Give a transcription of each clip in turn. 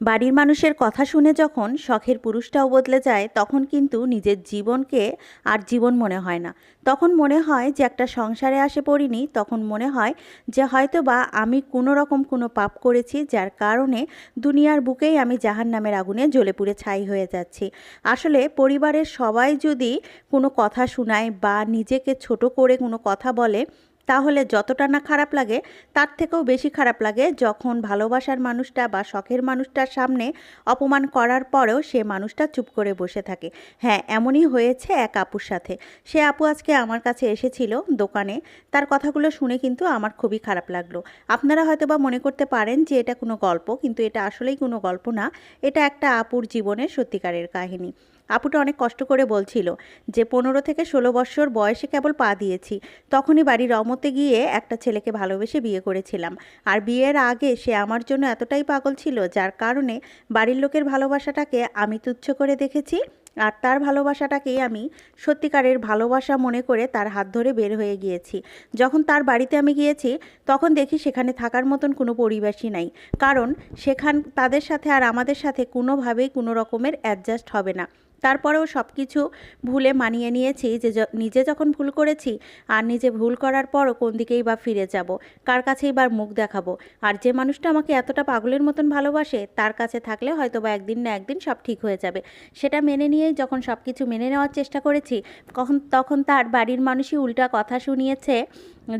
বাড়ির মানুষের কথা শুনে যখন শখের পুরুষটাও বদলে যায়, তখন কিন্তু নিজের জীবনকে আর জীবন মনে হয় না। তখন মনে হয় যে একটা সংসারে আসে পড়িনি, তখন মনে হয় যে হয়তো বা আমি কোনো রকম কোনো পাপ করেছি যার কারণে দুনিয়ার বুকেই আমি জাহান নামের আগুনে জ্বলে পুড়ে ছাই হয়ে যাচ্ছি। আসলে পরিবারের সবাই যদি কোনো কথা শোনায় বা নিজেকে ছোট করে কোনো কথা বলে তাহলে যতটা না খারাপ লাগে, তার থেকেও বেশি খারাপ লাগে যখন ভালোবাসার মানুষটা বা শখের মানুষটার সামনে অপমান করার পরেও সে মানুষটা চুপ করে বসে থাকে। হ্যাঁ এমনই হয়েছে এক আপুর সাথে। সে আপু আজকে আমার কাছে এসেছিল দোকানে। তার কথাগুলো শুনে কিন্তু আমার খুবই খারাপ লাগল। আপনারা হয়তো বা মনে করতে পারেন যে এটা কোনো গল্প, কিন্তু এটা আসলেই কোনো গল্প না। এটা একটা আপুর জীবনের সত্যিকারের কাহিনী। আপুটা অনেক কষ্ট করে বলছিল যে, পনেরো থেকে ষোলো বছর বয়সে কেবল পা দিয়েছি। তখনই বাড়ির রমতে গিয়ে একটা ছেলেকে ভালোবেসে বিয়ে করেছিলাম। আর বিয়ের আগে সে আমার জন্য এতটাই পাগল ছিল, যার কারণে বাড়ির লোকের ভালোবাসাটাকে আমি তুচ্ছ করে দেখেছি। আর তার ভালোবাসাটাকেই আমি সত্যিকারের ভালোবাসা মনে করে তার হাত ধরে বের হয়ে গিয়েছি। যখন তার বাড়িতে আমি গিয়েছি, তখন দেখি সেখানে থাকার মতন কোনো পরিবেশই নাই। কারণ সেখান, তাদের সাথে আর আমাদের সাথে কোনোভাবেই কোনো রকমের অ্যাডজাস্ট হবে না। তারপরেও সব কিছু ভুলে মানিয়ে নিয়েছি যে নিজে যখন ভুল করেছি আর নিজে ভুল করার পরও কোন দিকেই বা ফিরে যাব, কার কাছেই বা মুখ দেখাবো। আর যে মানুষটা আমাকে এতটা পাগলের মতন ভালোবাসে, তার কাছে থাকলে হয়তো বা একদিন না একদিন সব ঠিক হয়ে যাবে। সেটা মেনে নিয়েই যখন সব কিছু মেনে নেওয়ার চেষ্টা করেছি, কখন, তখন তার বাড়ির মানুষই উল্টা কথা শুনিয়েছে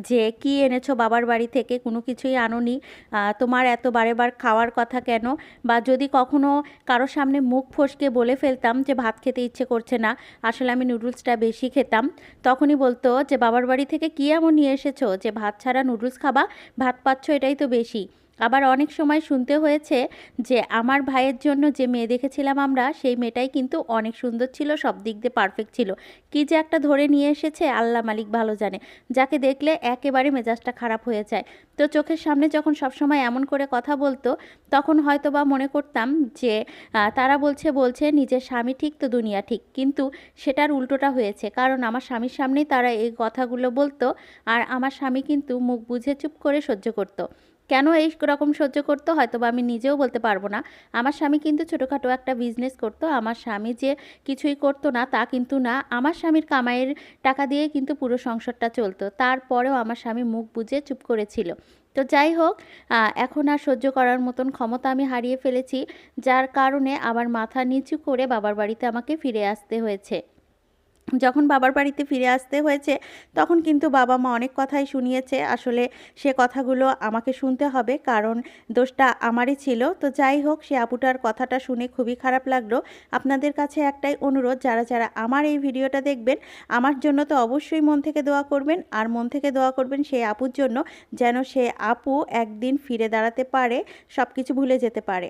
যে, কি এনেছো বাবার বাড়ি থেকে? কোনো কিছুই আনোনি। তোমার এত বারে বার খাওয়ার কথা কেন? বা যদি কখনো কারও সামনে মুখ ফসকে বলে ফেলতাম যে, ভাত খেতে ইচ্ছে করছে না, আসলে আমি নুডলসটা বেশি খেতাম। তখনই বলতো যে, বাবার বাড়ি থেকে কী এমন নিয়ে এসেছ? যে, ভাত ছাড়া নুডলস খাবা? ভাত পাচ্ছ এটাই তো বেশি। আবার অনেক সময় শুনতে হয়েছে যে আমার ভাইয়ের জন্য যে মেয়ে দেখেছিলাম আমরা, সেই মেয়েটাই কিন্তু অনেক সুন্দর ছিল, সব দিক দিয়ে পারফেক্ট ছিল। কি যে একটা ধরে নিয়ে এসেছে, আল্লাহ মালিক ভালো জানে। যাকে দেখলে একেবারে মেজাজটা খারাপ হয়ে যায়। তো চোখের সামনে যখন সবসময় এমন করে কথা বলতো, তখন হয়তো বা মনে করতাম যে তারা বলছে বলছে, নিজের স্বামী ঠিক তো, দুনিয়া ঠিক। কিন্তু সেটার উল্টোটা হয়েছে। কারণ আমার স্বামীর সামনেই তারা এই কথাগুলো বলতো, আর আমার স্বামী কিন্তু মুখ বুঝে চুপ করে সহ্য করতো। কেন এই রকম সহ্য করতো হয়তো বা আমি নিজেও বলতে পারব না। আমার স্বামী কিন্তু ছোটোখাটো একটা বিজনেস করতো। আমার স্বামী যে কিছুই করতো না, তা কিন্তু না। আমার স্বামীর কামাইয়ের টাকা দিয়ে কিন্তু পুরো সংসারটা চলতো। তারপরেও আমার স্বামী মুখ বুঝে চুপ করেছিল। তো যাই হোক এখন আর সহ্য করার মতন ক্ষমতা আমি হারিয়ে ফেলেছি, যার কারণে আবার মাথা নিচু করে বাবার বাড়িতে আমাকে ফিরে আসতে হয়েছে। যখন বাবার বাড়িতে ফিরে আসতে হয়েছে, তখন কিন্তু বাবা মা অনেক কথাই শুনিয়েছে। আসলে সে কথাগুলো আমাকে শুনতে হবে, কারণ দোষটা আমারই ছিল। তো যাই হোক, সে আপুটার কথাটা শুনে খুবই খারাপ লাগল। আপনাদের কাছে একটাই অনুরোধ, যারা যারা আমার এই ভিডিওটা দেখবেন, আমার জন্য তো অবশ্যই মন থেকে দোয়া করবেন। আর মন থেকে দোয়া করবেন সেই আপুর জন্য, যেন সে আপু একদিন ফিরে দাঁড়াতে পারে সব কিছু ভুলে যেতে পারে।